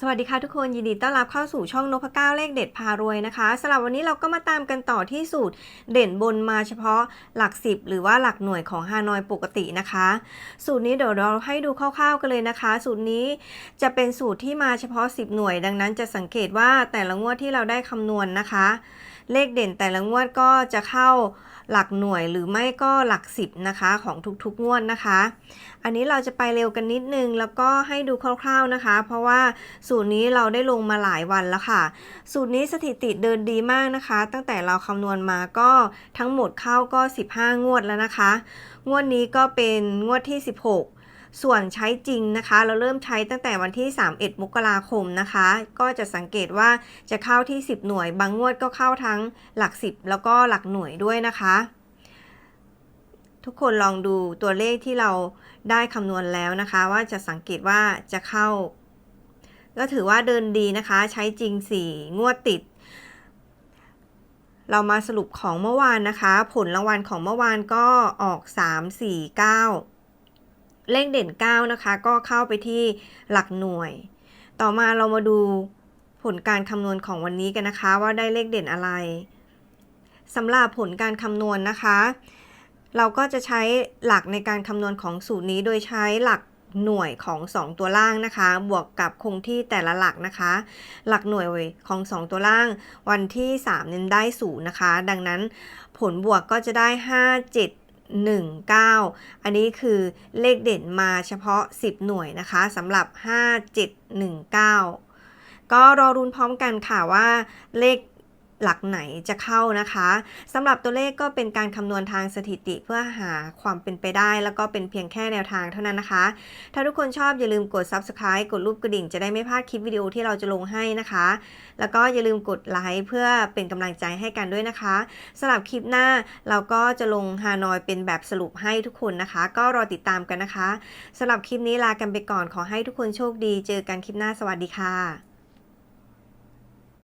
สวัสดีค่ะทุกคนยินดีต้อนรับเข้าสู่ช่องนพเก้าเลขเด็ดพารวยนะคะสำหรับวันนี้เราก็มาตามกันต่อที่สูตรเด่นบนมาเฉพาะหลัก 10 หรือว่าหลักหน่วยของฮานอยปกตินะคะ สูตรนี้เดี๋ยวเราให้ดูคร่าวๆกันเลยนะคะ สูตรนี้จะเป็นสูตรที่มาเฉพาะ 10 หน่วย ดังนั้นจะสังเกตว่าแต่ละงวดที่เราได้คำนวณนะคะ เลขเด่นแต่ละงวดก็จะเข้า หลักหน่วยหรือไม่ก็หลักสิบนะคะของทุกๆงวดนะคะ อันนี้เราจะไปเร็วกันนิดนึงแล้วก็ให้ดูคร่าวๆนะคะ เพราะว่าสูตรนี้เราได้ลงมาหลายวันแล้วค่ะ สูตรนี้สถิติเดินดีมากนะคะ ตั้งแต่เราคำนวณมาก็ทั้งหมดเข้าก็ 15 งวดแล้วนะคะ งวดนี้ก็เป็นงวดที่ 16 ส่วนใช้จริงนะคะ เราเริ่มใช้ตั้งแต่วันที่ 31 มกราคมนะคะ ก็จะสังเกตว่าจะเข้าที่ 10 หน่วย บางงวดก็เข้าทั้งหลัก 10 แล้วก็หลักหน่วยด้วยนะคะ ทุกคนลองดูตัวเลขที่เราได้คำนวณแล้วนะคะ ว่าจะสังเกตว่าจะเข้า ก็ถือว่าเดินดีนะคะ ใช้จริง 4 งวดติดเรามาสรุปของเมื่อวานนะคะ ผลรางวัลของเมื่อวานก็ออก 3 4 9 เลขเด่น 9 นะคะ ก็เข้าไปที่หลักหน่วย ต่อมาเรามาดูผลการคำนวณของวันนี้กันนะคะ ว่าได้เลขเด่นอะไรสำหรับผลการคำนวณนะคะ เราก็จะใช้หลักในการคำนวณของสูตรนี้โดยใช้หลักหน่วยของ 2 ตัวล่างนะคะ บวกกับคงที่แต่ละหลักนะคะ หลักหน่วยของ 2 ตัวล่าง วันที่3เน้นได้ศูนย์นะคะ ดังนั้นผลบวกก็จะได้ 5 7 1 9 อันนี้คือเลขเด่นมาเฉพาะ 10 หน่วยนะคะสำหรับ 5 7 1 9 ก็รอรุนพร้อมกันค่ะว่าเลข หลักไหนจะเข้านะคะสำหรับตัวเลขก็เป็นการคำนวณทางสถิติเพื่อหาความเป็นไปได้ แล้วก็เป็นเพียงแค่แนวทางเท่านั้นนะคะ ถ้าทุกคนชอบอย่าลืมกด subscribe กดรูปกระดิ่งจะได้ไม่พลาดคลิปวิดีโอที่เราจะลงให้นะคะ แล้วก็อย่าลืมกดไลค์เพื่อเป็นกำลังใจให้กันด้วยนะคะสำหรับคลิปหน้าเราก็จะลงฮานอยเป็นแบบสรุปให้ทุกคนนะคะ ก็รอติดตามกันนะคะสำหรับคลิปนี้ลากันไปก่อนขอให้ทุกคนโชคดี เจอกันคลิปหน้าสวัสดีค่ะ